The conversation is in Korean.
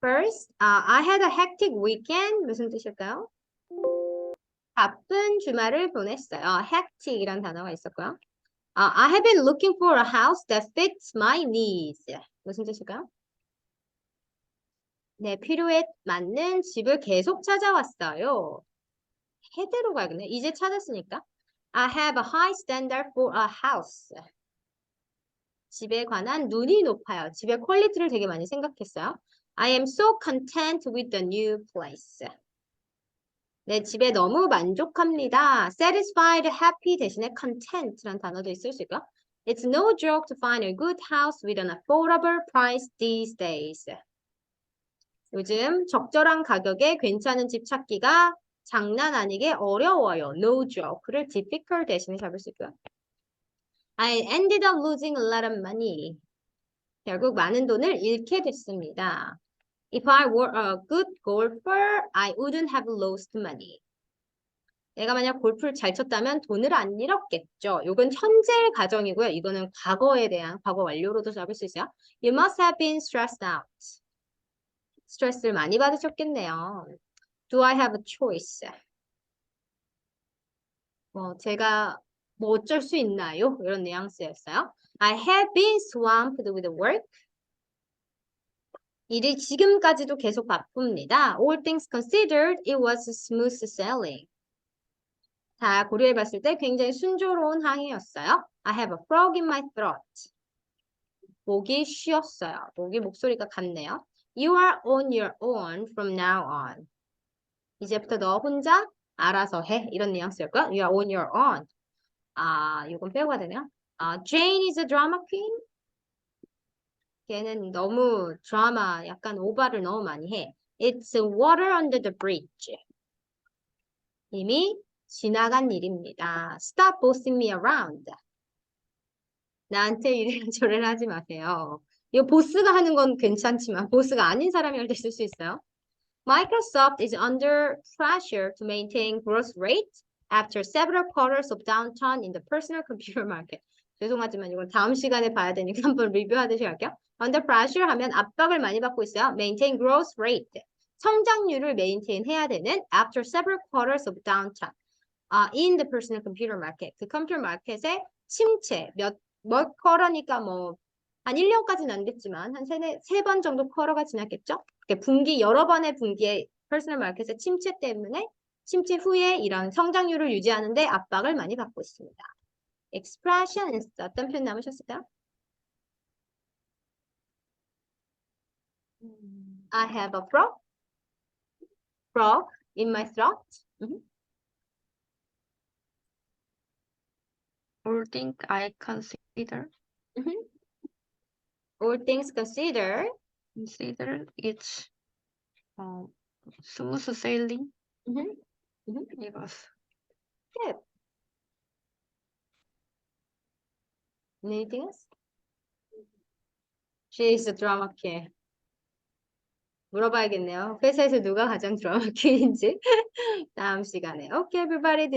First, uh, I had a hectic weekend. 무슨 뜻일까요? 바쁜 주말을 보냈어요. hectic 이란 단어가 있었고요. Uh, I have been looking for a house that fits my needs. 무슨 뜻일까요? 내 필요에 맞는 집을 계속 찾아왔어요. 해대로 가야겠네. 이제 찾았으니까. I have a high standard for a house. 집에 관한 눈이 높아요. 집의 퀄리티를 되게 많이 생각했어요. I am so content with the new place. 내 집에 너무 만족합니다. satisfied, happy 대신에 content란 단어도 있을 수 있고요. It's no joke to find a good house with an affordable price these days. 요즘 적절한 가격에 괜찮은 집 찾기가 장난 아니게 어려워요. No joke를 difficult 대신에 잡을 수 있고요. I ended up losing a lot of money. 결국 많은 돈을 잃게 됐습니다. If I were a good golfer, I wouldn't have lost money. 내가 만약 골프를 잘 쳤다면 돈을 안 잃었겠죠. 이건 현재 가정이고요. 이거는 과거에 대한 과거 완료로도 잡을 수 있어요. You must have been stressed out. 스트레스를 많이 받으셨겠네요. Do I have a choice? 뭐 제가 뭐 어쩔 수 있나요? 이런 뉘앙스였어요. I have been swamped with work. 일이 지금까지도 계속 바쁩니다. All things considered, it was smooth sailing. 다 고려해봤을 때 굉장히 순조로운 항해였어요. I have a frog in my throat. 목이 쉬었어요. 목이 목소리가 같네요. You are on your own from now on. 이제부터 너 혼자 알아서 해. 이런 뉘앙스였고요. You are on your own. 아, 이건 빼고 가야 되네요. 아, Jane is a drama queen. 걔는 너무 드라마, 약간 오바를 너무 많이 해. It's water under the bridge. 이미 지나간 일입니다. Stop bossing me around. 나한테 이래라 저래라 하지 마세요. 이 보스가 하는 건 괜찮지만 보스가 아닌 사람이 할 때 쓸 수 있어요. Microsoft is under pressure to maintain growth rate after several quarters of downturn in the personal computer market. 죄송하지만 이건 다음 시간에 봐야 되니까 한번 리뷰하듯이 할게요. Under pressure 하면 압박을 많이 받고 있어요. Maintain growth rate. 성장률을 maintain 해야 되는 after several quarters of downturn. 아, in the personal computer market. 그 컴퓨터 마켓의 침체. 몇, 몇 쿼터니까 뭐, 한 1년까지는 안 됐지만, 한 세네, 세 번 정도 쿼터가 지났겠죠? 그게 분기, 여러 번의 분기의 퍼스널 마켓의 침체 때문에, 침체 후에 이런 성장률을 유지하는데 압박을 많이 받고 있습니다. expressions 어떤 표현 남으셨을까요? I have a frog. frog in my throat. Mhm. All things I consider, All things considered. consider it's um, smooth sailing. Mhm. It was Good. Anything else? She is a drama queen. 물어봐야겠네요. 회사에서 누가 가장 드라마 퀸인지 다음 시간에. Okay, everybody.